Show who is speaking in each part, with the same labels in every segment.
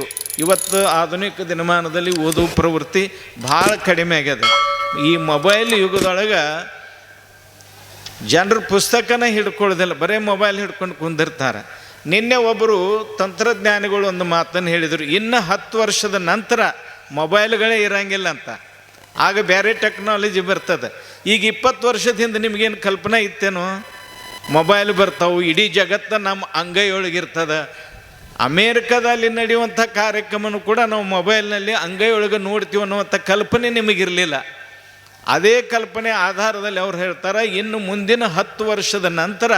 Speaker 1: ಓದಬೇಕು ಇವತ್ತು ಆಧುನಿಕ ದಿನಮಾನದಲ್ಲಿ ಓದುವ ಪ್ರವೃತ್ತಿ ಭಾಳ ಕಡಿಮೆ ಆಗ್ಯದ. ಈ ಮೊಬೈಲ್ ಯುಗದೊಳಗೆ ಜನರು ಪುಸ್ತಕನ ಹಿಡ್ಕೊಳ್ಳೋದಿಲ್ಲ, ಬರೀ ಮೊಬೈಲ್ ಹಿಡ್ಕೊಂಡು ಕುಂದಿರ್ತಾರೆ. ನಿನ್ನೆ ಒಬ್ಬರು ತಂತ್ರಜ್ಞಾನಿಗಳು ಒಂದು ಮಾತನ್ನು ಹೇಳಿದರು, ಇನ್ನು ಹತ್ತು ವರ್ಷದ ನಂತರ ಮೊಬೈಲ್ಗಳೇ ಇರಂಗಿಲ್ಲ ಅಂತ. ಆಗ ಬೇರೆ ಟೆಕ್ನಾಲಜಿ ಬರ್ತದೆ. ಈಗ ಇಪ್ಪತ್ತು ವರ್ಷದ ಹಿಂದೆ ನಿಮಗೇನು ಕಲ್ಪನೆ ಇತ್ತೇನೋ? ಮೊಬೈಲ್ ಬರ್ತಾವೆ, ಇಡೀ ಜಗತ್ತ ನಮ್ಮ ಅಂಗೈಯೊಳಗಿರ್ತದೆ. ಅಮೇರಿಕಾದಲ್ಲಿ ನಡೆಯುವಂಥ ಕಾರ್ಯಕ್ರಮನೂ ಕೂಡ ನಾವು ಮೊಬೈಲ್ನಲ್ಲಿ ಅಂಗೈಯೊಳಗೆ ನೋಡ್ತೀವಿ ಅನ್ನುವಂಥ ಕಲ್ಪನೆ ನಿಮಗಿರಲಿಲ್ಲ. ಅದೇ ಕಲ್ಪನೆ ಆಧಾರದಲ್ಲಿ ಅವ್ರು ಹೇಳ್ತಾರೆ, ಇನ್ನು ಮುಂದಿನ ಹತ್ತು ವರ್ಷದ ನಂತರ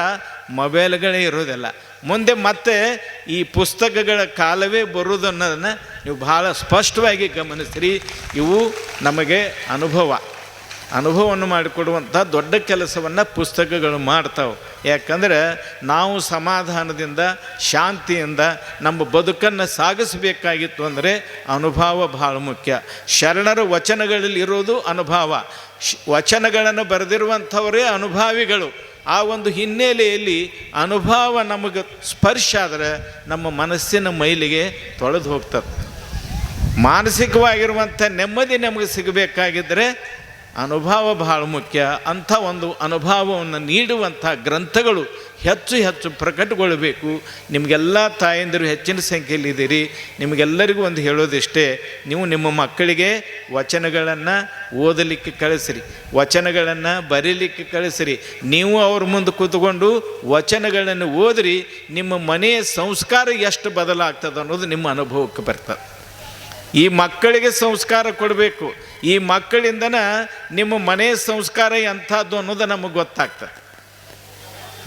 Speaker 1: ಮೊಬೈಲ್ಗಳೇ ಇರೋದಿಲ್ಲ. ಮುಂದೆ ಮತ್ತೆ ಈ ಪುಸ್ತಕಗಳ ಕಾಲವೇ ಬರುವುದು ಅನ್ನೋದನ್ನು ನೀವು ಭಾಳ ಸ್ಪಷ್ಟವಾಗಿ ಗಮನಿಸ್ರಿ ಇವು ನಮಗೆ ಅನುಭವ. ಅನುಭವವನ್ನು ಮಾಡಿಕೊಡುವಂಥ ದೊಡ್ಡ ಕೆಲಸವನ್ನು ಪುಸ್ತಕಗಳು ಮಾಡ್ತಾವೆ. ಯಾಕಂದರೆ ನಾವು ಸಮಾಧಾನದಿಂದ, ಶಾಂತಿಯಿಂದ ನಮ್ಮ ಬದುಕನ್ನು ಸಾಗಿಸಬೇಕಾಗಿತ್ತು ಅಂದರೆ ಅನುಭವ ಭಾಳ ಮುಖ್ಯ. ಶರಣರ ವಚನಗಳಲ್ಲಿ ಇರೋದು ಅನುಭವ ವಚನಗಳನ್ನು ಬರೆದಿರುವಂಥವರೇ ಅನುಭಾವಿಗಳು. ಆ ಒಂದು ಹಿನ್ನೆಲೆಯಲ್ಲಿ ಅನುಭವ ನಮಗೆ ಸ್ಪರ್ಶ ಆದರೆ ನಮ್ಮ ಮನಸ್ಸಿನ ಮೈಲಿಗೆ ತೊಳೆದು ಹೋಗ್ತದೆ. ಮಾನಸಿಕವಾಗಿರುವಂಥ ನೆಮ್ಮದಿ ನಮಗೆ ಸಿಗಬೇಕಾಗಿದ್ದರೆ ಅನುಭವ ಬಹಳ ಮುಖ್ಯ. ಅಂಥ ಒಂದು ಅನುಭವವನ್ನು ನೀಡುವಂಥ ಗ್ರಂಥಗಳು ಹೆಚ್ಚು ಹೆಚ್ಚು ಪ್ರಕಟಗೊಳ್ಳಬೇಕು. ನಿಮಗೆಲ್ಲ ತಾಯಂದಿರು ಹೆಚ್ಚಿನ ಸಂಖ್ಯೆಯಲ್ಲಿ ಇದ್ದೀರಿ ನಿಮಗೆಲ್ಲರಿಗೂ ಒಂದು ಹೇಳೋದಿಷ್ಟೇ, ನೀವು ನಿಮ್ಮ ಮಕ್ಕಳಿಗೆ ವಚನಗಳನ್ನು ಓದಲಿಕ್ಕೆ ಕಳಿಸ್ರಿ. ವಚನಗಳನ್ನು ಬರೀಲಿಕ್ಕೆ ಕಳಿಸ್ರಿ. ನೀವು ಅವ್ರ ಮುಂದೆ ಕೂತ್ಕೊಂಡು ವಚನಗಳನ್ನು ಓದಿರಿ, ನಿಮ್ಮ ಮನೆಯ ಸಂಸ್ಕಾರ ಎಷ್ಟು ಬದಲಾಗ್ತದೆ ಅನ್ನೋದು ನಿಮ್ಮ ಅನುಭವಕ್ಕೆ ಬರ್ತದೆ ಈ ಮಕ್ಕಳಿಗೆ ಸಂಸ್ಕಾರ ಕೊಡಬೇಕು. ಈ ಮಕ್ಕಳಿಂದನ ನಿಮ್ಮ ಮನೆ ಸಂಸ್ಕಾರ ಎಂಥದ್ದು ಅನ್ನೋದು ನಮಗೆ ಗೊತ್ತಾಗ್ತದೆ.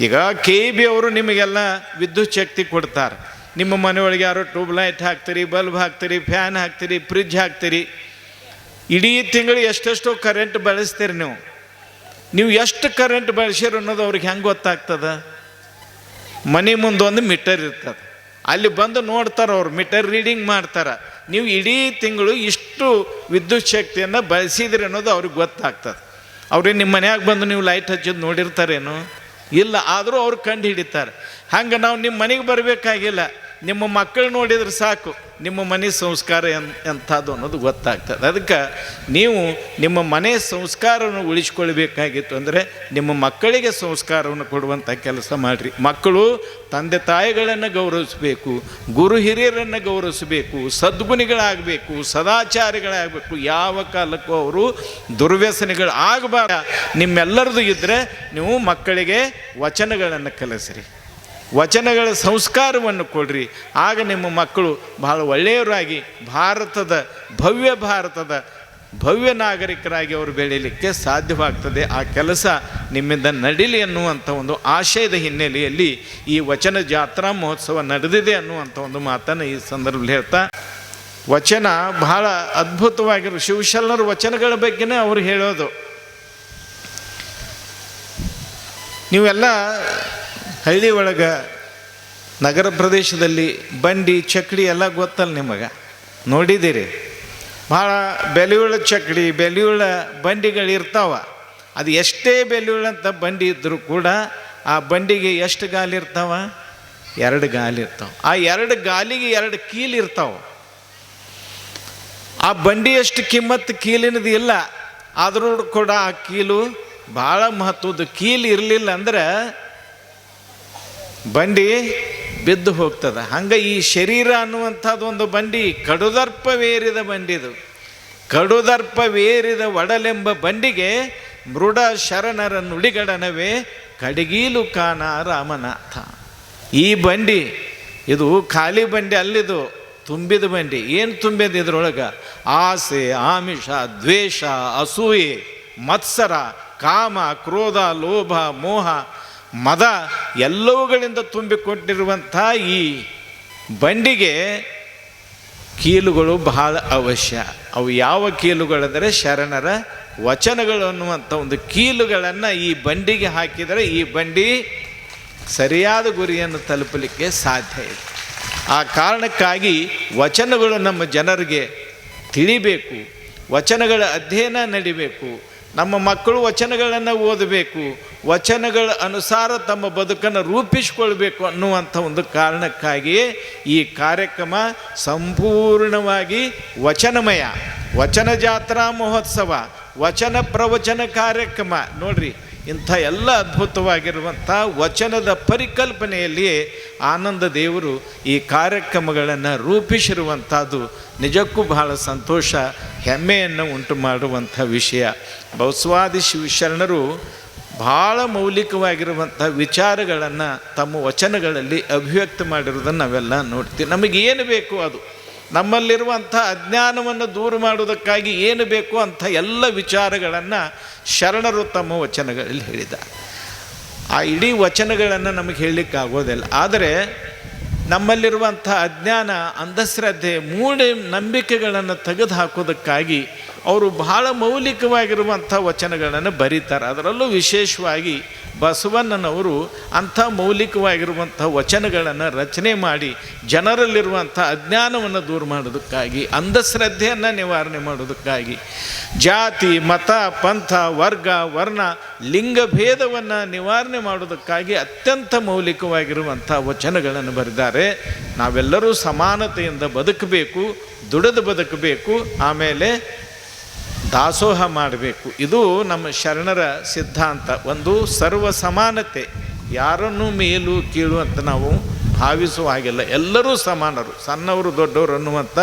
Speaker 1: ಈಗ ಕೆ ಬಿ ಅವರು ನಿಮಗೆಲ್ಲ ವಿದ್ಯುತ್ ಶಕ್ತಿ ಕೊಡ್ತಾರೆ. ನಿಮ್ಮ ಮನೆಯೊಳಗೆ ಯಾರೋ ಟ್ಯೂಬ್ಲೈಟ್ ಹಾಕ್ತೀರಿ, ಬಲ್ಬ್ ಹಾಕ್ತೀರಿ, ಫ್ಯಾನ್ ಹಾಕ್ತೀರಿ ಫ್ರಿಜ್ ಹಾಕ್ತೀರಿ. ಇಡೀ ತಿಂಗಳು ಎಷ್ಟೆಷ್ಟು ಕರೆಂಟ್ ಬಳಸ್ತೀರಿ ನೀವು. ನೀವು ಎಷ್ಟು ಕರೆಂಟ್ ಬಳಸಿರು ಅನ್ನೋದು ಅವ್ರಿಗೆ ಹೆಂಗೆ ಗೊತ್ತಾಗ್ತದ? ಮನೆ ಮುಂದೊಂದು ಮೀಟರ್ ಇರ್ತದೆ. ಅಲ್ಲಿ ಬಂದು ನೋಡ್ತಾರೆ ಅವ್ರು, ಮೀಟರ್ ರೀಡಿಂಗ್ ಮಾಡ್ತಾರೆ. ನೀವು ಇಡೀ ತಿಂಗಳು ಇಷ್ಟು ವಿದ್ಯುತ್ ಶಕ್ತಿಯನ್ನು ಬಳಸಿದ್ರಿ ಅನ್ನೋದು ಅವ್ರಿಗೆ ಗೊತ್ತಾಗ್ತದೆ. ಅವ್ರಿಗೆ ನಿಮ್ಮ ಮನ್ಯಾಗ ಬಂದು ನೀವು ಲೈಟ್ ಹಚ್ಚಿದ್ದು ನೋಡಿರ್ತಾರೇನು? ಇಲ್ಲ, ಆದರೂ ಅವ್ರು ಕಂಡು ಹಿಡಿತಾರೆ ಹಂಗೆ ನಾವು ನಿಮ್ಮ ಮನೆಗೆ ಬರಬೇಕಾಗಿಲ್ಲ. ನಿಮ್ಮ ಮಕ್ಕಳು ನೋಡಿದ್ರೆ ಸಾಕು, ನಿಮ್ಮ ಮನೆ ಸಂಸ್ಕಾರ ಎನ್, ಎಂಥದ್ದು ಅನ್ನೋದು ಗೊತ್ತಾಗ್ತದೆ. ಅದಕ್ಕೆ ನೀವು ನಿಮ್ಮ ಮನೆ ಸಂಸ್ಕಾರವನ್ನು ಉಳಿಸ್ಕೊಳ್ಬೇಕಾಗಿತ್ತು ಅಂದರೆ ನಿಮ್ಮ ಮಕ್ಕಳಿಗೆ ಸಂಸ್ಕಾರವನ್ನು ಕೊಡುವಂಥ ಕೆಲಸ ಮಾಡಿರಿ. ಮಕ್ಕಳು ತಂದೆ ತಾಯಿಗಳನ್ನು ಗೌರವಿಸಬೇಕು, ಗುರು ಹಿರಿಯರನ್ನು ಗೌರವಿಸಬೇಕು, ಸದ್ಗುಣಿಗಳಾಗಬೇಕು, ಸದಾಚಾರಿಗಳಾಗಬೇಕು, ಯಾವ ಕಾಲಕ್ಕೂ ಅವರು ದುರ್ವ್ಯಸನಗಳು ಆಗಬಾರ ನಿಮ್ಮೆಲ್ಲರದು ಇದ್ದರೆ ನೀವು ಮಕ್ಕಳಿಗೆ ವಚನಗಳನ್ನು ಕಲಿಸ್ರಿ. ವಚನಗಳ ಸಂಸ್ಕಾರವನ್ನು ಕೊಡ್ರಿ. ಆಗ ನಿಮ್ಮ ಮಕ್ಕಳು ಬಹಳ ಒಳ್ಳೆಯವರಾಗಿ ಭಾರತದ ಭವ್ಯ ಭಾರತದ ಭವ್ಯ ನಾಗರಿಕರಾಗಿ ಅವರು ಬೆಳೀಲಿಕ್ಕೆ ಸಾಧ್ಯವಾಗ್ತದೆ. ಆ ಕೆಲಸ ನಿಮ್ಮಿಂದ ನಡೀಲಿ ಅನ್ನುವಂಥ ಒಂದು ಆಶಯದ ಹಿನ್ನೆಲೆಯಲ್ಲಿ ಈ ವಚನ ಜಾತ್ರಾ ಮಹೋತ್ಸವ ನಡೆದಿದೆ ಅನ್ನುವಂಥ ಒಂದು ಮಾತನ್ನು ಈ ಸಂದರ್ಭದಲ್ಲಿ ಹೇಳ್ತಾ, ವಚನ ಬಹಳ ಅದ್ಭುತವಾಗಿರೋ, ಶಿವಶರಣರ ವಚನಗಳ ಬಗ್ಗೆನೇ ಅವರು ಹೇಳೋದು. ನೀವೆಲ್ಲ ಹಳ್ಳಿ ಒಳಗೆ ನಗರ ಪ್ರದೇಶದಲ್ಲಿ ಬಂಡಿ, ಚಕ್ಡಿ ಎಲ್ಲ ಗೊತ್ತಲ್ಲ ನಿಮಗೆ? ನೋಡಿದ್ದೀರಿ. ಭಾಳ ಬೆಲೆಯುಳ್ಳ ಚಕ್ಡಿ, ಬೆಲೆಯುಳ್ಳ ಬಂಡಿಗಳು ಇರ್ತಾವ. ಅದು ಎಷ್ಟೇ ಬೆಲೆಯುಳ್ಳಂಥ ಬಂಡಿ ಇದ್ದರೂ ಕೂಡ ಆ ಬಂಡಿಗೆ ಎಷ್ಟು ಗಾಲಿ ಇರ್ತಾವ? ಎರಡು ಗಾಲಿ ಇರ್ತಾವ. ಆ ಎರಡು ಗಾಲಿಗೆ ಎರಡು ಕೀಲು ಇರ್ತಾವ. ಆ ಬಂಡಿ ಎಷ್ಟು ಕಿಮ್ಮತ್ತು ಕೀಲಿನದು ಇಲ್ಲ. ಆದರೂ ಕೂಡ ಆ ಕೀಲು ಭಾಳ ಮಹತ್ವದ್ದು. ಕೀಲು ಇರಲಿಲ್ಲ ಅಂದ್ರೆ ಬಂಡಿ ಬಿದ್ದು ಹೋಗ್ತದೆ. ಹಂಗೆ ಈ ಶರೀರ ಅನ್ನುವಂಥದ್ದು ಒಂದು ಬಂಡಿ ಕಡುದರ್ಪವೇರಿದ ಬಂಡಿದು. ಕಡುದರ್ಪವೇರಿದ ಒಡಲೆಂಬ ಬಂಡಿಗೆ ಮೃಡ ಶರಣರ ನುಡಿಗಡನವೇ ಕಡಿಗೀಲು ಕಾನ ರಾಮನಾಥ. ಈ ಬಂಡಿ, ಇದು ಖಾಲಿ ಬಂಡಿ ಅಲ್ಲಿದು, ತುಂಬಿದ ಬಂಡಿ. ಏನು ತುಂಬಿದ ಇದ್ರೊಳಗೆ? ಆಸೆ, ಆಮಿಷ, ದ್ವೇಷ, ಅಸೂಯೆ, ಮತ್ಸರ, ಕಾಮ, ಕ್ರೋಧ, ಲೋಭ, ಮೋಹ ಮದ ಎಲ್ಲವುಗಳಿಂದ ತುಂಬಿಕೊಂಡಿರುವಂಥ ಈ ಬಂಡಿಗೆ ಕೀಲುಗಳು ಬಹಳ ಅವಶ್ಯ. ಅವು ಯಾವ ಕೀಲುಗಳೆಂದರೆ ಶರಣರ ವಚನಗಳು ಅನ್ನುವಂಥ ಒಂದು ಕೀಲುಗಳನ್ನು ಈ ಬಂಡಿಗೆ ಹಾಕಿದರೆ ಈ ಬಂಡಿ ಸರಿಯಾದ ಗುರಿಯನ್ನು ತಲುಪಲಿಕ್ಕೆ ಸಾಧ್ಯ ಇದೆ. ಆ ಕಾರಣಕ್ಕಾಗಿ ವಚನಗಳು ನಮ್ಮ ಜನರಿಗೆ ತಿಳಿಬೇಕು. ವಚನಗಳ ಅಧ್ಯಯನ ನಡಿಬೇಕು. ನಮ್ಮ ಮಕ್ಕಳು ವಚನಗಳನ್ನು ಓದಬೇಕು. ವಚನಗಳ ಅನುಸಾರ ತಮ್ಮ ಬದುಕನ್ನು ರೂಪಿಸಿಕೊಳ್ಬೇಕು ಅನ್ನುವಂಥ ಒಂದು ಕಾರಣಕ್ಕಾಗಿಯೇ ಈ ಕಾರ್ಯಕ್ರಮ ಸಂಪೂರ್ಣವಾಗಿ ವಚನಮಯ. ವಚನ ಜಾತ್ರಾ ಮಹೋತ್ಸವ, ವಚನ ಪ್ರವಚನ ಕಾರ್ಯಕ್ರಮ. ನೋಡ್ರಿ ಇಂಥ ಎಲ್ಲ ಅದ್ಭುತವಾಗಿರುವಂಥ ವಚನದ ಪರಿಕಲ್ಪನೆಯಲ್ಲಿಯೇ ಆನಂದ ದೇವರು ಈ ಕಾರ್ಯಕ್ರಮಗಳನ್ನು ರೂಪಿಸಿರುವಂಥದ್ದು ನಿಜಕ್ಕೂ ಬಹಳ ಸಂತೋಷ, ಹೆಮ್ಮೆಯನ್ನು ಉಂಟು ಮಾಡುವಂಥ ವಿಷಯ. ಬಸವಾದಿ ಶಿವಶರಣರು ಭಾಳ ಮೌಲಿಕವಾಗಿರುವಂಥ ವಿಚಾರಗಳನ್ನು ತಮ್ಮ ವಚನಗಳಲ್ಲಿ ಅಭಿವ್ಯಕ್ತ ಮಾಡಿರುವುದನ್ನು ನಾವೆಲ್ಲ ನೋಡ್ತೀವಿ. ನಮಗೇನು ಬೇಕು ಅದು? ನಮ್ಮಲ್ಲಿರುವಂಥ ಅಜ್ಞಾನವನ್ನು ದೂರ ಮಾಡುವುದಕ್ಕಾಗಿ ಏನು ಬೇಕು ಅಂತ ಎಲ್ಲ ವಿಚಾರಗಳನ್ನು ಶರಣರು ತಮ್ಮ ವಚನಗಳಲ್ಲಿ ಹೇಳಿದ ಆ ಇಡೀ ವಚನಗಳನ್ನು ನಮಗೆ ಹೇಳಲಿಕ್ಕಾಗೋದಿಲ್ಲ. ಆದರೆ ನಮ್ಮಲ್ಲಿರುವಂಥ ಅಜ್ಞಾನ, ಅಂಧಶ್ರದ್ಧೆ, ಮೂಢ ನಂಬಿಕೆಗಳನ್ನು ತೆಗೆದು ಹಾಕೋದಕ್ಕಾಗಿ ಅವರು ಬಹಳ ಮೌಲಿಕವಾಗಿರುವಂಥ ವಚನಗಳನ್ನು ಬರೀತಾರೆ. ಅದರಲ್ಲೂ ವಿಶೇಷವಾಗಿ ಬಸವಣ್ಣನವರು ಅಂಥ ಮೌಲಿಕವಾಗಿರುವಂಥ ವಚನಗಳನ್ನು ರಚನೆ ಮಾಡಿ ಜನರಲ್ಲಿರುವಂಥ ಅಜ್ಞಾನವನ್ನು ದೂರ ಮಾಡೋದಕ್ಕಾಗಿ, ಅಂಧಶ್ರದ್ಧೆಯನ್ನು ನಿವಾರಣೆ ಮಾಡೋದಕ್ಕಾಗಿ, ಜಾತಿ, ಮತ, ಪಂಥ, ವರ್ಗ, ವರ್ಣ, ಲಿಂಗ ಭೇದವನ್ನು ನಿವಾರಣೆ ಮಾಡೋದಕ್ಕಾಗಿ ಅತ್ಯಂತ ಮೌಲಿಕವಾಗಿರುವಂಥ ವಚನಗಳನ್ನು ಬರೆದಾರೆ. ನಾವೆಲ್ಲರೂ ಸಮಾನತೆಯಿಂದ ಬದುಕಬೇಕು, ದುಡಿದು ಬದುಕಬೇಕು. ಆಮೇಲೆ ದಾಸೋಹ ಮಾಡಬೇಕು. ಇದು ನಮ್ಮ ಶರಣರ ಸಿದ್ಧಾಂತ. ಒಂದು ಸರ್ವ ಸಮಾನತೆ. ಯಾರನ್ನು ಮೇಲು ಕೀಳು ಅಂತ ನಾವು ಭಾವಿಸುವ ಹಾಗಿಲ್ಲ. ಎಲ್ಲರೂ ಸಮಾನರು. ಸಣ್ಣವರು ದೊಡ್ಡವರು ಅನ್ನುವಂಥ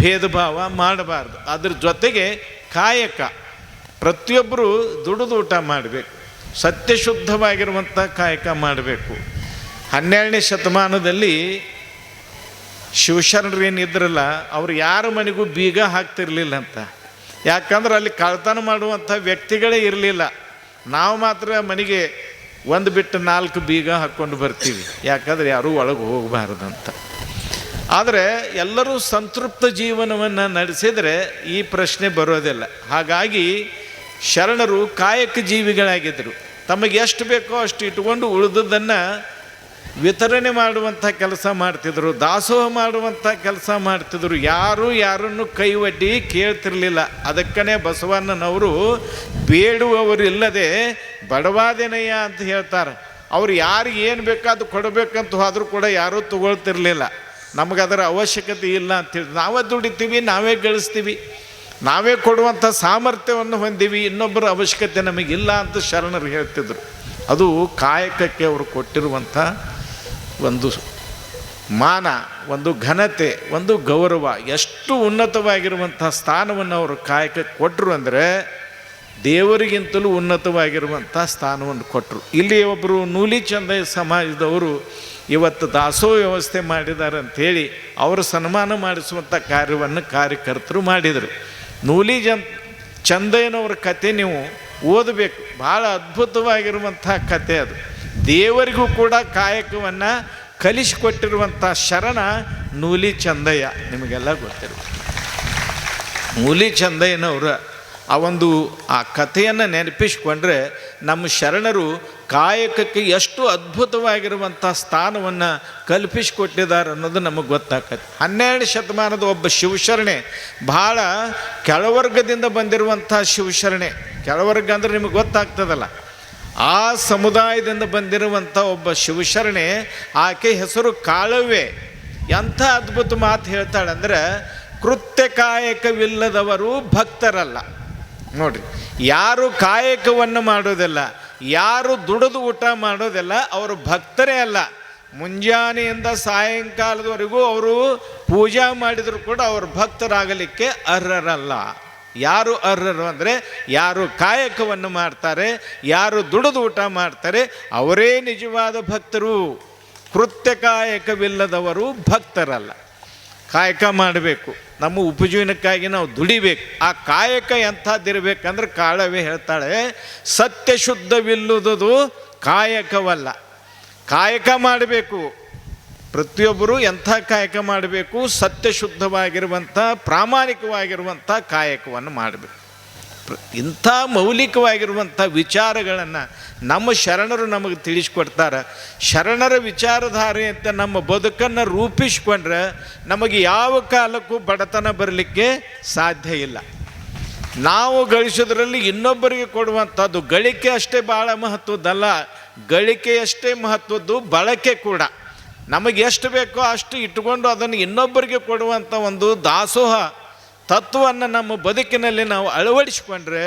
Speaker 1: ಭೇದ ಭಾವ ಮಾಡಬಾರ್ದು. ಅದ್ರ ಜೊತೆಗೆ ಕಾಯಕ. ಪ್ರತಿಯೊಬ್ಬರು ದುಡಿದು ಊಟ ಮಾಡಬೇಕು. ಸತ್ಯಶುದ್ಧವಾಗಿರುವಂಥ ಕಾಯಕ ಮಾಡಬೇಕು. ಹನ್ನೆರಡನೇ ಶತಮಾನದಲ್ಲಿ ಶಿವಶರಣರು ಏನಿದ್ರಲ್ಲ, ಅವ್ರು ಯಾರ ಮನೆಗೂ ಬೀಗ ಹಾಕ್ತಿರ್ಲಿಲ್ಲ ಅಂತ. ಯಾಕಂದ್ರೆ ಅಲ್ಲಿ ಕಳ್ತನ ಮಾಡುವಂಥ ವ್ಯಕ್ತಿಗಳೇ ಇರಲಿಲ್ಲ. ನಾವು ಮಾತ್ರ ಮನೆಗೆ ಒಂದು ಬಿಟ್ಟು ನಾಲ್ಕು ಬೀಗ ಹಾಕ್ಕೊಂಡು ಬರ್ತೀವಿ. ಯಾಕಂದ್ರೆ ಯಾರೂ ಒಳಗೆ ಹೋಗಬಾರ್ದಂತ. ಆದರೆ ಎಲ್ಲರೂ ಸಂತೃಪ್ತ ಜೀವನವನ್ನು ನಡೆಸಿದರೆ ಈ ಪ್ರಶ್ನೆ ಬರೋದಿಲ್ಲ. ಹಾಗಾಗಿ ಶರಣರು ಕಾಯಕ ಜೀವಿಗಳಾಗಿದ್ದರು. ತಮಗೆ ಎಷ್ಟು ಬೇಕೋ ಅಷ್ಟು ಇಟ್ಕೊಂಡು ಉಳಿದದ್ದನ್ನು ವಿತರಣೆ ಮಾಡುವಂಥ ಕೆಲಸ ಮಾಡ್ತಿದ್ರು, ದಾಸೋಹ ಮಾಡುವಂಥ ಕೆಲಸ ಮಾಡ್ತಿದ್ರು, ಯಾರು ಯಾರನ್ನು ಕೈ ಒಡ್ಡಿ ಕೇಳ್ತಿರ್ಲಿಲ್ಲ. ಅದಕ್ಕನೇ ಬಸವಣ್ಣನವರು, ಬೇಡುವವರಿಲ್ಲದೆ ಬಡವಾದೆನಯ್ಯ ಅಂತ ಹೇಳ್ತಾರೆ. ಅವ್ರು ಯಾರಿಗೆ ಏನು ಬೇಕಾದ್ರೂ ಕೊಡಬೇಕಂತ ಆದರೂ ಕೂಡ ಯಾರೂ ತಗೊಳ್ತಿರ್ಲಿಲ್ಲ. ನಮಗೆ ಅದರ ಅವಶ್ಯಕತೆ ಇಲ್ಲ ಅಂತೇಳಿ ನಾವೇ ದುಡಿತೀವಿ, ನಾವೇ ಗಳಿಸ್ತೀವಿ. ನಾವೇ ಕೊಡುವಂಥ ಸಾಮರ್ಥ್ಯವನ್ನು ಹೊಂದೀವಿ, ಇನ್ನೊಬ್ಬರ ಅವಶ್ಯಕತೆ ನಮಗಿಲ್ಲ ಅಂತ ಶರಣರು ಹೇಳ್ತಿದ್ರು. ಅದು ಕಾಯಕಕ್ಕೆ ಅವರು ಕೊಟ್ಟಿರುವಂಥ ಒಂದು ಮಾನ, ಒಂದು ಘನತೆ, ಒಂದು ಗೌರವ, ಎಷ್ಟು ಉನ್ನತವಾಗಿರುವಂಥ ಸ್ಥಾನವನ್ನು ಅವರು ಕಾಯಕಕ್ಕೆ ಕೊಟ್ಟರು ಅಂದರೆ ದೇವರಿಗಿಂತಲೂ ಉನ್ನತವಾಗಿರುವಂಥ ಸ್ಥಾನವನ್ನು ಕೊಟ್ಟರು ಇಲ್ಲಿ ಒಬ್ಬರು ನೂಲಿ ಚಂದ ಸಮಾಜದವರು ಇವತ್ತು ದಾಸೋ ವ್ಯವಸ್ಥೆ ಮಾಡಿದ್ದಾರೆ ಅಂಥೇಳಿ ಅವರು ಸನ್ಮಾನ ಮಾಡಿಸುವಂಥ ಕಾರ್ಯವನ್ನು ಕಾರ್ಯಕರ್ತರು ಮಾಡಿದರು. ನೂಲಿ ಜನ್ ಚಂದಯ್ಯನವ್ರ ಕತೆ ನೀವು ಓದಬೇಕು. ಭಾಳ ಅದ್ಭುತವಾಗಿರುವಂಥ ಕತೆ ಅದು. ದೇವರಿಗೂ ಕೂಡ ಕಾಯಕವನ್ನು ಕಲಿಸಿಕೊಟ್ಟಿರುವಂಥ ಶರಣ ನೂಲಿ ಚಂದಯ್ಯ. ನಿಮಗೆಲ್ಲ ಗೊತ್ತಿರುವ ನೂಲಿ ಚಂದಯ್ಯನವರು ಆ ಒಂದು ಆ ಕಥೆಯನ್ನು ನೆನಪಿಸಿಕೊಂಡ್ರೆ ನಮ್ಮ ಶರಣರು ಕಾಯಕಕ್ಕೆ ಎಷ್ಟು ಅದ್ಭುತವಾಗಿರುವಂಥ ಸ್ಥಾನವನ್ನು ಕಲ್ಪಿಸಿಕೊಟ್ಟಿದ್ದಾರೆ ಅನ್ನೋದು ನಮಗೆ ಗೊತ್ತಾಗತ್ತೆ. ಹನ್ನೆರಡು ಶತಮಾನದ ಒಬ್ಬ ಶಿವಶರಣೆ ಭಾಳ ಕೆಳವರ್ಗದಿಂದ ಬಂದಿರುವಂಥ ಶಿವಶರಣೆ. ಕೆಳವರ್ಗ ಅಂದರೆ ನಿಮಗೆ ಗೊತ್ತಾಗ್ತದಲ್ಲ. ಆ ಸಮುದಾಯದಿಂದ ಬಂದಿರುವಂಥ ಒಬ್ಬ ಶಿವಶರಣೆ, ಆಕೆ ಹೆಸರು ಕಾಳವೇ ಎಂಥ ಅದ್ಭುತ ಮಾತು ಹೇಳ್ತಾಳೆ ಅಂದ್ರೆ, ಕೃತ್ಯ ಕಾಯಕವಿಲ್ಲದವರು ಭಕ್ತರಲ್ಲ. ನೋಡ್ರಿ, ಯಾರು ಕಾಯಕವನ್ನು ಮಾಡೋದಿಲ್ಲ, ಯಾರು ದುಡಿದು ಊಟ ಮಾಡೋದಿಲ್ಲ, ಅವರು ಭಕ್ತರೇ ಅಲ್ಲ. ಮುಂಜಾನೆಯಿಂದ ಸಾಯಂಕಾಲದವರೆಗೂ ಅವರು ಪೂಜಾ ಮಾಡಿದರೂ ಕೂಡ ಅವರು ಭಕ್ತರಾಗಲಿಕ್ಕೆ ಅರ್ಹರಲ್ಲ. ಯಾರು ಅರ್ಹರು ಅಂದರೆ ಯಾರು ಕಾಯಕವನ್ನು ಮಾಡ್ತಾರೆ, ಯಾರು ದುಡಿದು ಊಟ ಮಾಡ್ತಾರೆ, ಅವರೇ ನಿಜವಾದ ಭಕ್ತರು. ಕೃತ್ಯ ಕಾಯಕವಿಲ್ಲದವರು ಭಕ್ತರಲ್ಲ. ಕಾಯಕ ಮಾಡಬೇಕು. ನಮ್ಮ ಉಪಜೀವನಕ್ಕಾಗಿ ನಾವು ದುಡಿಬೇಕು. ಆ ಕಾಯಕ ಎಂಥದ್ದಿರಬೇಕಂದ್ರೆ ಕಾಳವೇ ಹೇಳ್ತಾಳೆ ಸತ್ಯ ಶುದ್ಧವಿಲ್ಲದದು ಕಾಯಕವಲ್ಲ. ಕಾಯಕ ಮಾಡಬೇಕು. ಪ್ರತಿಯೊಬ್ಬರು ಎಂಥ ಕಾಯಕ ಮಾಡಬೇಕು? ಸತ್ಯ ಶುದ್ಧವಾಗಿರುವಂಥ ಪ್ರಾಮಾಣಿಕವಾಗಿರುವಂಥ ಕಾಯಕವನ್ನು ಮಾಡಬೇಕು. ಇಂಥ ಮೌಲಿಕವಾಗಿರುವಂಥ ವಿಚಾರಗಳನ್ನು ನಮ್ಮ ಶರಣರು ನಮಗೆ ತಿಳಿಸ್ಕೊಡ್ತಾರೆ. ಶರಣರ ವಿಚಾರಧಾರೆ ಅಂತ ನಮ್ಮ ಬದುಕನ್ನು ರೂಪಿಸ್ಕೊಂಡ್ರೆ ನಮಗೆ ಯಾವ ಕಾಲಕ್ಕೂ ಬಡತನ ಬರಲಿಕ್ಕೆ ಸಾಧ್ಯ ಇಲ್ಲ. ನಾವು ಗಳಿಸೋದ್ರಲ್ಲಿ ಇನ್ನೊಬ್ಬರಿಗೆ ಕೊಡುವಂಥದ್ದು ಗಳಿಕೆ ಅಷ್ಟೇ ಭಾಳ ಮಹತ್ವದ್ದಲ್ಲ. ಗಳಿಕೆಯಷ್ಟೇ ಮಹತ್ವದ್ದು ಬಳಕೆ ಕೂಡ. ನಮಗೆ ಎಷ್ಟು ಬೇಕೋ ಅಷ್ಟು ಇಟ್ಟುಕೊಂಡು ಅದನ್ನು ಇನ್ನೊಬ್ಬರಿಗೆ ಕೊಡುವಂಥ ಒಂದು ದಾಸೋಹ ತತ್ವವನ್ನು ನಮ್ಮ ಬದುಕಿನಲ್ಲಿ ನಾವು ಅಳವಡಿಸಿಕೊಂಡ್ರೆ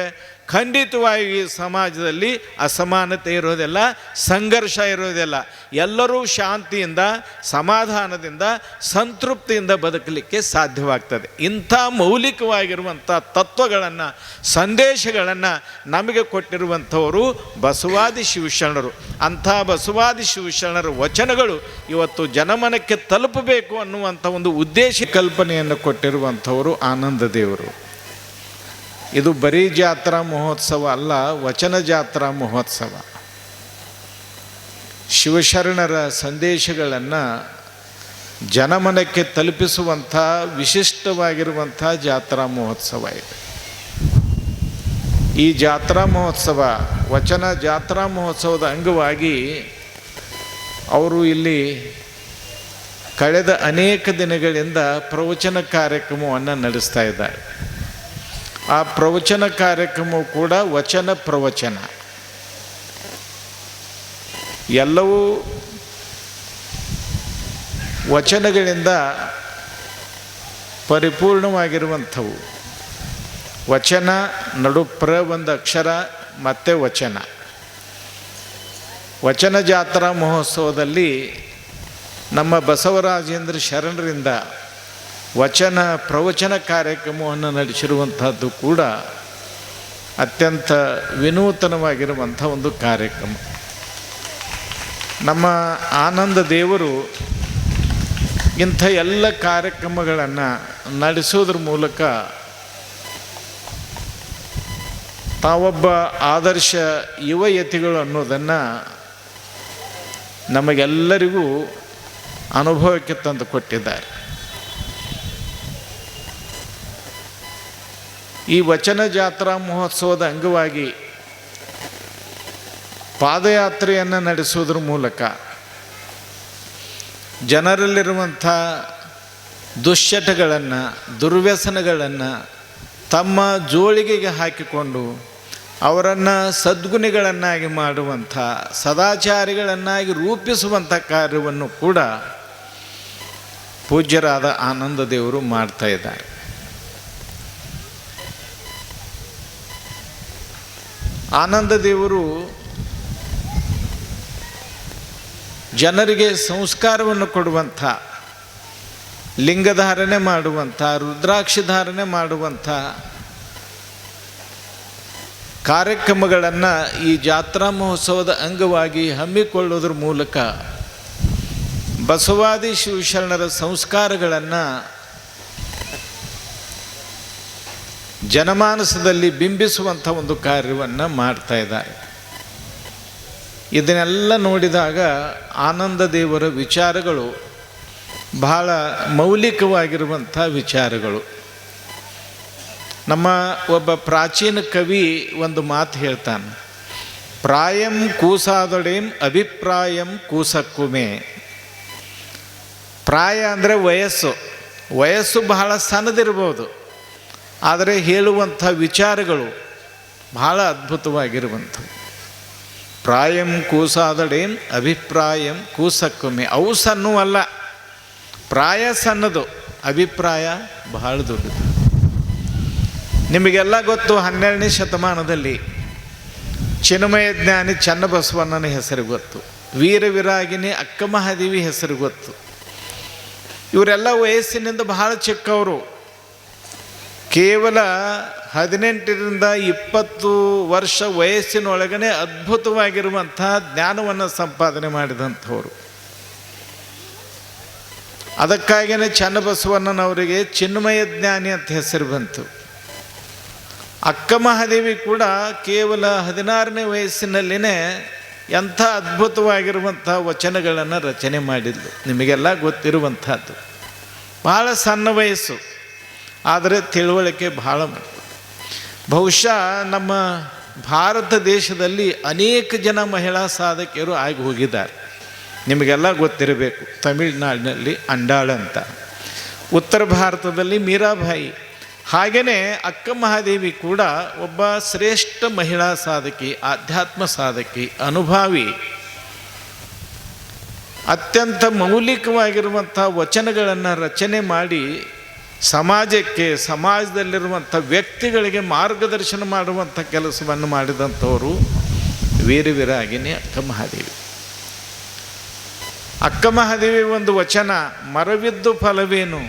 Speaker 1: ಖಂಡಿತವಾಗಿ ಸಮಾಜದಲ್ಲಿ ಅಸಮಾನತೆ ಇರೋದಿಲ್ಲ, ಸಂಘರ್ಷ ಇರೋದಿಲ್ಲ, ಎಲ್ಲರೂ ಶಾಂತಿಯಿಂದ, ಸಮಾಧಾನದಿಂದ, ಸಂತೃಪ್ತಿಯಿಂದ ಬದುಕಲಿಕ್ಕೆ ಸಾಧ್ಯವಾಗ್ತದೆ. ಇಂಥ ಮೌಲಿಕವಾಗಿರುವಂಥ ತತ್ವಗಳನ್ನು, ಸಂದೇಶಗಳನ್ನು ನಮಗೆ ಕೊಟ್ಟಿರುವಂಥವರು ಬಸವಾದಿ ಶಿವಶರಣರು. ಅಂಥ ಬಸವಾದಿ ಶಿವಶರಣರ ವಚನಗಳು ಇವತ್ತು ಜನಮನಕ್ಕೆ ತಲುಪಬೇಕು ಅನ್ನುವಂಥ ಒಂದು ಉದ್ದೇಶ, ಕಲ್ಪನೆಯನ್ನು ಕೊಟ್ಟಿರುವಂಥವರು ಆನಂದ ದೇವರು. ಇದು ಬರೀ ಜಾತ್ರಾ ಮಹೋತ್ಸವ ಅಲ್ಲ, ವಚನ ಜಾತ್ರಾ ಮಹೋತ್ಸವ. ಶಿವಶರಣರ ಸಂದೇಶಗಳನ್ನು ಜನಮನಕ್ಕೆ ತಲುಪಿಸುವಂಥ, ವಿಶಿಷ್ಟವಾಗಿರುವಂಥ ಜಾತ್ರಾ ಮಹೋತ್ಸವ ಇದೆ. ಈ ಜಾತ್ರಾ ಮಹೋತ್ಸವ, ವಚನ ಜಾತ್ರಾ ಮಹೋತ್ಸವದ ಅಂಗವಾಗಿ ಅವರು ಇಲ್ಲಿ ಕಳೆದ ಅನೇಕ ದಿನಗಳಿಂದ ಪ್ರವಚನ ಕಾರ್ಯಕ್ರಮವನ್ನು ನಡೆಸ್ತಾ ಇದ್ದಾರೆ. ಆ ಪ್ರವಚನ ಕಾರ್ಯಕ್ರಮವು ಕೂಡ ವಚನ ಪ್ರವಚನ. ಎಲ್ಲವೂ ವಚನಗಳಿಂದ ಪರಿಪೂರ್ಣವಾಗಿರುವಂಥವು. ವಚನ, ನಡು ಪ್ರ, ಒಂದು ಅಕ್ಷರ, ಮತ್ತು ವಚನ. ವಚನ ಜಾತ್ರಾ ಮಹೋತ್ಸವದಲ್ಲಿ ನಮ್ಮ ಬಸವರಾಜೇಂದ್ರ ಶರಣರಿಂದ ವಚನ, ಪ್ರವಚನ ಕಾರ್ಯಕ್ರಮವನ್ನು ನಡೆಸಿರುವಂಥದ್ದು ಕೂಡ ಅತ್ಯಂತ ವಿನೂತನವಾಗಿರುವಂಥ ಒಂದು ಕಾರ್ಯಕ್ರಮ. ನಮ್ಮ ಆನಂದ ದೇವರು ಇಂಥ ಎಲ್ಲ ಕಾರ್ಯಕ್ರಮಗಳನ್ನು ನಡೆಸೋದ್ರ ಮೂಲಕ ತಾವೊಬ್ಬ ಆದರ್ಶ ಯುವಯತಿಗಳು ಅನ್ನೋದನ್ನು ನಮಗೆಲ್ಲರಿಗೂ ಅನುಭವಕ್ಕೆ ತಂದು ಕೊಟ್ಟಿದ್ದಾರೆ. ಈ ವಚನ ಜಾತ್ರಾ ಮಹೋತ್ಸವದ ಅಂಗವಾಗಿ ಪಾದಯಾತ್ರೆಯನ್ನು ನಡೆಸುವುದರ ಮೂಲಕ ಜನರಲ್ಲಿರುವಂಥ ದುಶ್ಚಟಗಳನ್ನು, ದುರ್ವ್ಯಸನಗಳನ್ನು ತಮ್ಮ ಜೋಳಿಗೆಗೆ ಹಾಕಿಕೊಂಡು ಅವರನ್ನು ಸದ್ಗುಣಿಗಳನ್ನಾಗಿ ಮಾಡುವಂಥ, ಸದಾಚಾರಿಗಳನ್ನಾಗಿ ರೂಪಿಸುವಂಥ ಕಾರ್ಯವನ್ನು ಕೂಡ ಪೂಜ್ಯರಾದ ಆನಂದ ದೇವರು ಮಾಡ್ತಾ ಇದ್ದಾರೆ. ಆನಂದ ದೇವರು ಜನರಿಗೆ ಸಂಸ್ಕಾರವನ್ನು ಕೊಡುವಂಥ, ಲಿಂಗಧಾರಣೆ ಮಾಡುವಂಥ, ರುದ್ರಾಕ್ಷಿ ಧಾರಣೆ ಮಾಡುವಂಥ ಕಾರ್ಯಕ್ರಮಗಳನ್ನು ಈ ಜಾತ್ರಾ ಮಹೋತ್ಸವದ ಅಂಗವಾಗಿ ಹಮ್ಮಿಕೊಳ್ಳೋದ್ರ ಮೂಲಕ ಬಸವಾದಿ ಶಿವಶರಣರ ಸಂಸ್ಕಾರಗಳನ್ನು ಜನಮಾನಸದಲ್ಲಿ ಬಿಂಬಿಸುವಂಥ ಒಂದು ಕಾರ್ಯವನ್ನು ಮಾಡ್ತಾ ಇದ್ದಾರೆ. ಇದನ್ನೆಲ್ಲ ನೋಡಿದಾಗ ಆನಂದ ದೇವರ ವಿಚಾರಗಳು ಬಹಳ ಮೌಲಿಕವಾಗಿರುವಂಥ ವಿಚಾರಗಳು. ನಮ್ಮ ಒಬ್ಬ ಪ್ರಾಚೀನ ಕವಿ ಒಂದು ಮಾತು ಹೇಳ್ತಾನೆ, ಪ್ರಾಯಂ ಕೂಸಾದೊಡೇಂ ಅಭಿಪ್ರಾಯಂ ಕೂಸಕ್ಕುಮೆ. ಪ್ರಾಯ ಅಂದರೆ ವಯಸ್ಸು ವಯಸ್ಸು ಬಹಳ ಸಣ್ಣದಿರ್ಬೋದು. ಆದರೆ ಹೇಳುವಂಥ ವಿಚಾರಗಳು ಬಹಳ ಅದ್ಭುತವಾಗಿರುವಂಥವು. ಪ್ರಾಯಂ ಕೂಸಾದಡೇನ್ ಅಭಿಪ್ರಾಯಂ ಕೂಸಕ್ಕೊಮ್ಮೆ. ಅವು ಸಣ್ಣವಲ್ಲ ಪ್ರಾಯ ಸಣ್ಣದು ಅಭಿಪ್ರಾಯ ಬಹಳ ದೊಡ್ಡದು. ನಿಮಗೆಲ್ಲ ಗೊತ್ತು, ಹನ್ನೆರಡನೇ ಶತಮಾನದಲ್ಲಿ ಚಿನ್ಮಯ ಜ್ಞಾನಿ ಚನ್ನಬಸವಣ್ಣನ ಹೆಸರು ಗೊತ್ತು. ವೀರವಿರಾಗಿನಿ ಅಕ್ಕಮಹಾದೇವಿ ಅಕ್ಕ ಮಹಾದೇವಿ ಹೆಸರು ಗೊತ್ತು. ಇವರೆಲ್ಲ ವಯಸ್ಸಿನಿಂದ ಬಹಳ ಚಿಕ್ಕವರು. ಕೇವಲ ಹದಿನೆಂಟರಿಂದ ಇಪ್ಪತ್ತು ವರ್ಷ ವಯಸ್ಸಿನೊಳಗನೆ ಅದ್ಭುತವಾಗಿರುವಂಥ ಜ್ಞಾನವನ್ನು ಸಂಪಾದನೆ ಮಾಡಿದಂಥವರು. ಅದಕ್ಕಾಗಿಯೇ ಚನ್ನಬಸವಣ್ಣನವರಿಗೆ ಚಿನ್ಮಯ ಜ್ಞಾನಿ ಅಂತ ಹೆಸರು ಬಂತು. ಅಕ್ಕ ಮಹಾದೇವಿ ಕೂಡ ಕೇವಲ ಹದಿನಾರನೇ ವಯಸ್ಸಿನಲ್ಲಿನೇ ಎಂಥ ಅದ್ಭುತವಾಗಿರುವಂಥ ವಚನಗಳನ್ನು ರಚನೆ ಮಾಡಿದ್ಲು. ನಿಮಗೆಲ್ಲ ಗೊತ್ತಿರುವಂಥದ್ದು. ಭಾಳ ಸಣ್ಣ ವಯಸ್ಸು. ಆದರೆ ತಿಳುವಳಿಕೆ ಭಾಳ ಮುಖ್ಯ. ಬಹುಶಃ ನಮ್ಮ ಭಾರತ ದೇಶದಲ್ಲಿ ಅನೇಕ ಜನ ಮಹಿಳಾ ಸಾಧಕಿಯರು ಆಗಿ ಹೋಗಿದ್ದಾರೆ. ನಿಮಗೆಲ್ಲ ಗೊತ್ತಿರಬೇಕು, ತಮಿಳುನಾಡಿನಲ್ಲಿ ಅಂಡಾಳ ಅಂತ. ಉತ್ತರ ಭಾರತದಲ್ಲಿ ಮೀರಾಬಾಯಿ. ಹಾಗೆಯೇ ಅಕ್ಕ ಮಹಾದೇವಿ ಕೂಡ ಒಬ್ಬ ಶ್ರೇಷ್ಠ ಮಹಿಳಾ ಸಾಧಕಿ, ಆಧ್ಯಾತ್ಮ ಸಾಧಕಿ, ಅನುಭಾವಿ. ಅತ್ಯಂತ ಮೌಲಿಕವಾಗಿರುವಂಥ ವಚನಗಳನ್ನು ರಚನೆ ಮಾಡಿ ಸಮಾಜಕ್ಕೆ, ಸಮಾಜದಲ್ಲಿರುವಂಥ ವ್ಯಕ್ತಿಗಳಿಗೆ ಮಾರ್ಗದರ್ಶನ ಮಾಡುವಂಥ ಕೆಲಸವನ್ನು ಮಾಡಿದಂಥವರು ವೀರವೀರಾಗಿನೇ ಅಕ್ಕ ಮಹಾದೇವಿ ಅಕ್ಕ ಮಹಾದೇವಿ ಒಂದು ವಚನ, ಮರವಿದ್ದು ಫಲವೇನು?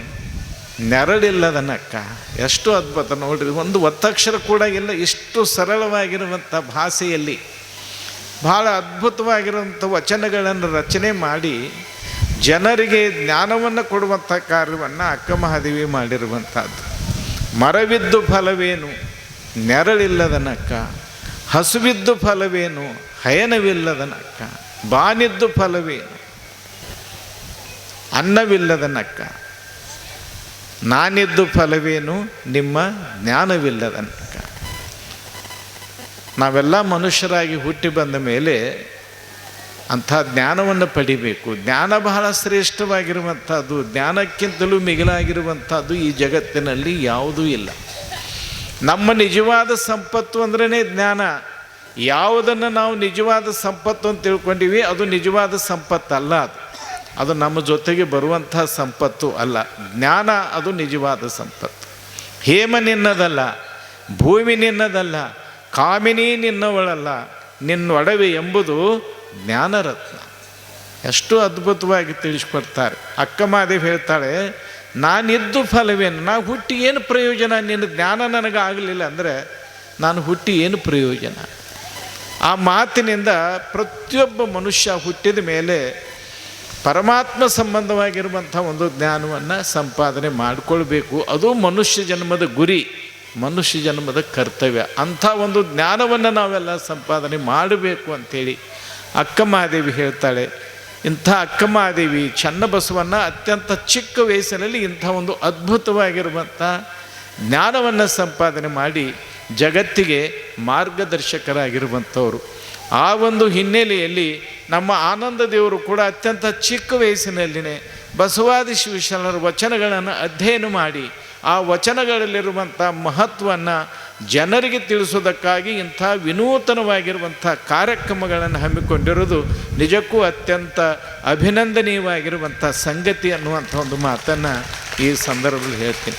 Speaker 1: ನೆರಳಿಲ್ಲದನಕ್ಕ. ಎಷ್ಟು ಅದ್ಭುತ ನೋಡ್ರಿ, ಒಂದು ಒತ್ತಕ್ಷರ ಕೂಡ ಇಲ್ಲ, ಇಷ್ಟು ಸರಳವಾಗಿರುವಂಥ ಭಾಷೆಯಲ್ಲಿ ಭಾಳ ಅದ್ಭುತವಾಗಿರುವಂಥ ವಚನಗಳನ್ನು ರಚನೆ ಮಾಡಿ ಜನರಿಗೆ ಜ್ಞಾನವನ್ನು ಕೊಡುವಂಥ ಕಾರ್ಯವನ್ನು ಅಕ್ಕ ಮಹಾದೇವಿ ಮಾಡಿರುವಂಥದ್ದು ಮರವಿದ್ದು ಫಲವೇನು? ನೆರಳಿಲ್ಲದನಕ್ಕ ಹಸುವಿದ್ದು ಫಲವೇನು? ಹಯನವಿಲ್ಲದನಕ್ಕ ಬಾನಿದ್ದು ಫಲವೇನು? ಅನ್ನವಿಲ್ಲದನಕ್ಕ ನಾನಿದ್ದು ಫಲವೇನು? ನಿಮ್ಮ ಜ್ಞಾನವಿಲ್ಲದನಕ್ಕ ನಾವೆಲ್ಲ ಮನುಷ್ಯರಾಗಿ ಹುಟ್ಟಿ ಬಂದ ಮೇಲೆ ಅಂಥ ಜ್ಞಾನವನ್ನು ಪಡಿಬೇಕು. ಜ್ಞಾನ ಬಹಳ ಶ್ರೇಷ್ಠವಾಗಿರುವಂಥದ್ದು, ಜ್ಞಾನಕ್ಕಿಂತಲೂ ಮಿಗಿಲಾಗಿರುವಂಥದ್ದು ಈ ಜಗತ್ತಿನಲ್ಲಿ ಯಾವುದೂ ಇಲ್ಲ. ನಮ್ಮ ನಿಜವಾದ ಸಂಪತ್ತು ಅಂದ್ರೇ ಜ್ಞಾನ. ಯಾವುದನ್ನು ನಾವು ನಿಜವಾದ ಸಂಪತ್ತು ಅಂತ ತಿಳ್ಕೊಂಡಿವಿ, ಅದು ನಿಜವಾದ ಸಂಪತ್ತಲ್ಲ ಅದು. ಅದು ನಮ್ಮ ಜೊತೆಗೆ ಬರುವಂಥ ಸಂಪತ್ತು ಅಲ್ಲ. ಜ್ಞಾನ ಅದು ನಿಜವಾದ ಸಂಪತ್ತು. ಹೇಮ ನಿನ್ನದಲ್ಲ, ಭೂಮಿ ನಿನ್ನದಲ್ಲ, ಕಾಮಿನಿ ನಿನ್ನವಳಲ್ಲ. ನಿನ್ನೊಡವೆ ಎಂಬುದು ಜ್ಞಾನರತ್ನ. ಎಷ್ಟು ಅದ್ಭುತವಾಗಿ ತಿಳಿಸ್ಕೊಡ್ತಾರೆ. ಅಕ್ಕ ಮಾದೇವ್ ಹೇಳ್ತಾಳೆ, ನಾನಿದ್ದು ಫಲವೇನು? ನಾ ಹುಟ್ಟಿ ಏನು ಪ್ರಯೋಜನ? ನಿನ್ನ ಜ್ಞಾನ ನನಗೆ ಆಗಲಿಲ್ಲ ಅಂದರೆ ನಾನು ಹುಟ್ಟಿ ಏನು ಪ್ರಯೋಜನ? ಆ ಮಾತಿನಿಂದ ಪ್ರತಿಯೊಬ್ಬ ಮನುಷ್ಯ ಹುಟ್ಟಿದ ಮೇಲೆ ಪರಮಾತ್ಮ ಸಂಬಂಧವಾಗಿರುವಂಥ ಒಂದು ಜ್ಞಾನವನ್ನು ಸಂಪಾದನೆ ಮಾಡಿಕೊಳ್ಬೇಕು. ಅದು ಮನುಷ್ಯ ಜನ್ಮದ ಗುರಿ, ಮನುಷ್ಯ ಜನ್ಮದ ಕರ್ತವ್ಯ. ಅಂಥ ಒಂದು ಜ್ಞಾನವನ್ನು ನಾವೆಲ್ಲ ಸಂಪಾದನೆ ಮಾಡಬೇಕು ಅಂಥೇಳಿ ಅಕ್ಕ ಮಹಾದೇವಿ ಹೇಳ್ತಾಳೆ, ಇಂಥ ಅಕ್ಕ ಮಹಾದೇವಿ ಚನ್ನಬಸವನ್ನ ಅತ್ಯಂತ ಚಿಕ್ಕ ವಯಸ್ಸಿನಲ್ಲಿ ಇಂಥ ಒಂದು ಅದ್ಭುತವಾಗಿರುವಂಥ ಜ್ಞಾನವನ್ನು ಸಂಪಾದನೆ ಮಾಡಿ ಜಗತ್ತಿಗೆ ಮಾರ್ಗದರ್ಶಕರಾಗಿರುವಂಥವ್ರು. ಆ ಒಂದು ಹಿನ್ನೆಲೆಯಲ್ಲಿ ನಮ್ಮ ಆನಂದ ದೇವರು ಕೂಡ ಅತ್ಯಂತ ಚಿಕ್ಕ ವಯಸ್ಸಿನಲ್ಲಿನೇ ಬಸವಾದಿ ಶಿವಶರಣರ ವಚನಗಳನ್ನು ಅಧ್ಯಯನ ಮಾಡಿ ಆ ವಚನಗಳಲ್ಲಿರುವಂಥ ಮಹತ್ವವನ್ನು ಜನರಿಗೆ ತಿಳಿಸೋದಕ್ಕಾಗಿ ಇಂಥ ವಿನೂತನವಾಗಿರುವಂಥ ಕಾರ್ಯಕ್ರಮಗಳನ್ನು ಹಮ್ಮಿಕೊಂಡಿರೋದು ನಿಜಕ್ಕೂ ಅತ್ಯಂತ ಅಭಿನಂದನೀಯವಾಗಿರುವಂಥ ಸಂಗತಿ ಅನ್ನುವಂಥ ಒಂದು ಮಾತನ್ನು ಈ ಸಂದರ್ಭದಲ್ಲಿ ಹೇಳ್ತೀನಿ.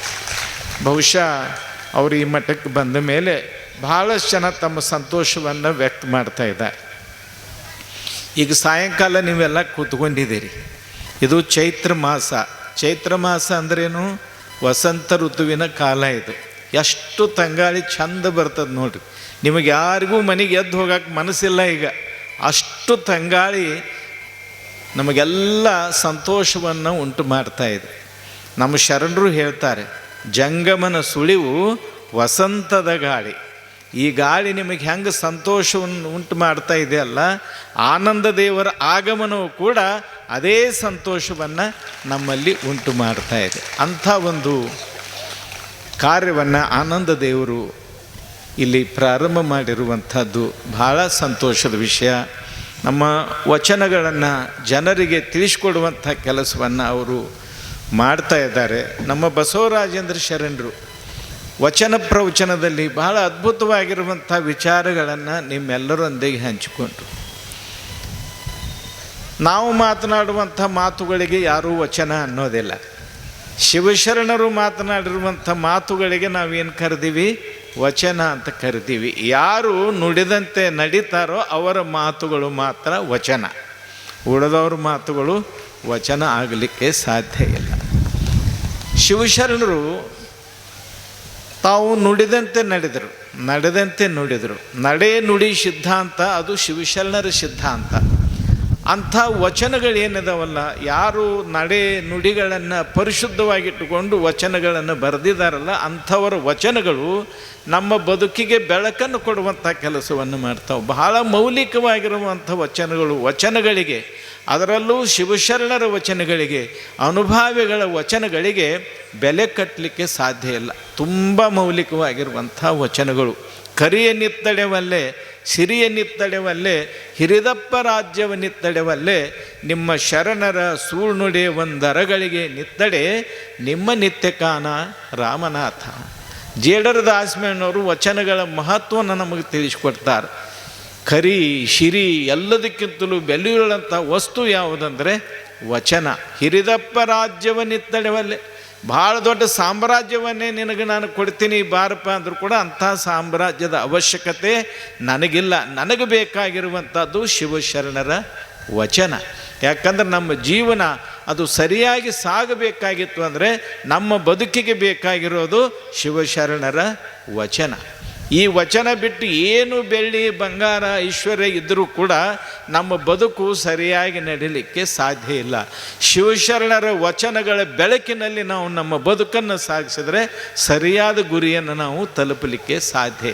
Speaker 1: ಬಹುಶಃ ಅವರು ಈ ಮಠಕ್ಕೆ ಬಂದ ಮೇಲೆ ಭಾಳಷ್ಟು ಜನ ತಮ್ಮ ಸಂತೋಷವನ್ನು ವ್ಯಕ್ತ ಮಾಡ್ತಾ ಇದ್ದಾರೆ. ಈಗ ಸಾಯಂಕಾಲ ನೀವೆಲ್ಲ ಕೂತ್ಕೊಂಡಿದ್ದೀರಿ. ಇದು ಚೈತ್ರ ಮಾಸ. ಚೈತ್ರ ಮಾಸ ಅಂದ್ರೇನು? ವಸಂತ ಋತುವಿನ ಕಾಲ ಇದು. ಎಷ್ಟು ತಂಗಾಳಿ ಚಂದ ಬರ್ತದೆ ನೋಡ್ರಿ. ನಿಮಗೆ ಯಾರಿಗೂ ಮನೆಗೆ ಎದ್ದು ಹೋಗಕ್ಕೆ ಮನಸ್ಸಿಲ್ಲ ಈಗ. ಅಷ್ಟು ತಂಗಾಳಿ ನಮಗೆಲ್ಲ ಸಂತೋಷವನ್ನು ಉಂಟು ಮಾಡ್ತಾ ಇದೆ. ನಮ್ಮ ಶರಣರು ಹೇಳ್ತಾರೆ, ಜಂಗಮನ ಸುಳಿವು ವಸಂತದ ಗಾಳಿ. ಈ ಗಾಳಿ ನಿಮಗೆ ಹೆಂಗೆ ಸಂತೋಷವನ್ನು ಉಂಟು ಮಾಡ್ತಾ ಇದೆಯಲ್ಲ ಆನಂದ ದೇವರ ಆಗಮನವು ಕೂಡ ಅದೇ ಸಂತೋಷವನ್ನು ನಮ್ಮಲ್ಲಿ ಉಂಟು ಮಾಡ್ತಾ ಇದೆ. ಅಂಥ ಒಂದು ಕಾರ್ಯವನ್ನು ಆನಂದ ದೇವರು ಇಲ್ಲಿ ಪ್ರಾರಂಭ ಮಾಡಿರುವಂಥದ್ದು ಬಹಳ ಸಂತೋಷದ ವಿಷಯ. ನಮ್ಮ ವಚನಗಳನ್ನು ಜನರಿಗೆ ತಿಳಿಸ್ಕೊಡುವಂಥ ಕೆಲಸವನ್ನು ಅವರು ಮಾಡ್ತಾ ಇದ್ದಾರೆ. ನಮ್ಮ ಬಸವರಾಜೇಂದ್ರ ಶರಣರು ವಚನ ಪ್ರವಚನದಲ್ಲಿ ಬಹಳ ಅದ್ಭುತವಾಗಿರುವಂಥ ವಿಚಾರಗಳನ್ನು ನಿಮ್ಮೆಲ್ಲರೊಂದಿಗೆ ಹಂಚಿಕೊಂಡ್ರು. ನಾವು ಮಾತನಾಡುವಂಥ ಮಾತುಗಳಿಗೆ ಯಾರೂ ವಚನ ಅನ್ನೋದಿಲ್ಲ. ಶಿವಶರಣರು ಮಾತನಾಡಿರುವಂಥ ಮಾತುಗಳಿಗೆ ನಾವೇನು ಕರೆದೀವಿ? ವಚನ ಅಂತ ಕರಿತೀವಿ ಯಾರು ನುಡಿದಂತೆ ನಡೀತಾರೋ ಅವರ ಮಾತುಗಳು ಮಾತ್ರ ವಚನ. ಉಳಿದವ್ರ ಮಾತುಗಳು ವಚನ ಆಗಲಿಕ್ಕೆ ಸಾಧ್ಯ ಇಲ್ಲ. ಶಿವಶರಣರು ತಾವು ನುಡಿದಂತೆ ನಡೆದರು. ನಡೆದಂತೆ ನುಡಿದರು. ನಡೆ ನುಡಿ ಸಿದ್ಧಾಂತ, ಅದು ಶಿವಶರಣರ ಸಿದ್ಧಾಂತ. ಅಂಥ ವಚನಗಳೇನಿದಾವಲ್ಲ, ಯಾರು ನಡೆ ನುಡಿಗಳನ್ನು ಪರಿಶುದ್ಧವಾಗಿಟ್ಟುಕೊಂಡು ವಚನಗಳನ್ನು ಬರೆದಿದ್ದಾರಲ್ಲ ಅಂಥವರ ವಚನಗಳು ನಮ್ಮ ಬದುಕಿಗೆ ಬೆಳಕನ್ನು ಕೊಡುವಂಥ ಕೆಲಸವನ್ನು ಮಾಡ್ತಾವೆ. ಬಹಳ ಮೌಲಿಕವಾಗಿರುವಂಥ ವಚನಗಳು ವಚನಗಳಿಗೆ, ಅದರಲ್ಲೂ ಶಿವಶರಣರ ವಚನಗಳಿಗೆ, ಅನುಭಾವಿಗಳ ವಚನಗಳಿಗೆ ಬೆಲೆ ಕಟ್ಟಲಿಕ್ಕೆ ಸಾಧ್ಯ ಇಲ್ಲ. ತುಂಬ ಮೌಲಿಕವಾಗಿರುವಂಥ ವಚನಗಳು. ಕರಿಯ ನಿತ್ತಡೆವಲ್ಲೇ ಸಿರಿಯ ನಿತ್ತಡೆವಲ್ಲೆ, ಹಿರಿದಪ್ಪ ರಾಜ್ಯವ ನಿತ್ತಡೆವಲ್ಲೇ, ನಿಮ್ಮ ಶರಣರ ಸೂಳ್ನುಡೆ ಒಂದರಗಳಿಗೆ ನಿತ್ತಡೆ, ನಿಮ್ಮ ನಿತ್ಯಕಾನ ರಾಮನಾಥ. ಜೇಡರ ದಾಸ್ಮೇನವರು ವಚನಗಳ ಮಹತ್ವವನ್ನು ನಮಗೆ ತಿಳಿಸ್ಕೊಡ್ತಾರೆ. ಕರಿ, ಶಿರಿ ಎಲ್ಲದಕ್ಕಿಂತಲೂ ಬೆಲೆಯುಳ್ಳಂಥ ವಸ್ತು ಯಾವುದಂದರೆ ವಚನ. ಹಿರಿದಪ್ಪ ರಾಜ್ಯವನ್ನಿತ್ತಡವಲ್ಲೇ ಭಾಳ ದೊಡ್ಡ ಸಾಮ್ರಾಜ್ಯವನ್ನೇ ನಿನಗೆ ನಾನು ಕೊಡ್ತೀನಿ, ಬಾರಪ್ಪ ಅಂದರೂ ಕೂಡ ಅಂಥ ಸಾಮ್ರಾಜ್ಯದ ಅವಶ್ಯಕತೆ ನನಗಿಲ್ಲ. ನನಗೆ ಬೇಕಾಗಿರುವಂಥದ್ದು ಶಿವಶರಣರ ವಚನ. ಯಾಕಂದ್ರೆ ನಮ್ಮ ಜೀವನ ಅದು ಸರಿಯಾಗಿ ಸಾಗಬೇಕಾಗಿತ್ತು ಅಂದರೆ ನಮ್ಮ ಬದುಕಿಗೆ ಬೇಕಾಗಿರೋದು ಶಿವಶರಣರ ವಚನ. ಈ ವಚನ ಬಿಟ್ಟು ಏನು ಬೆಳ್ಳಿ ಬಂಗಾರ ಐಶ್ವರ್ಯ ಇದ್ದರೂ ಕೂಡ ನಮ್ಮ ಬದುಕು ಸರಿಯಾಗಿ ನಡೀಲಿಕ್ಕೆ ಸಾಧ್ಯ ಇಲ್ಲ. ಶಿವಶರಣರ ವಚನಗಳ ಬೆಳಕಿನಲ್ಲಿ ನಾವು ನಮ್ಮ ಬದುಕನ್ನು ಸಾಗಿಸಿದರೆ ಸರಿಯಾದ ಗುರಿಯನ್ನು ನಾವು ತಲುಪಲಿಕ್ಕೆ ಸಾಧ್ಯ.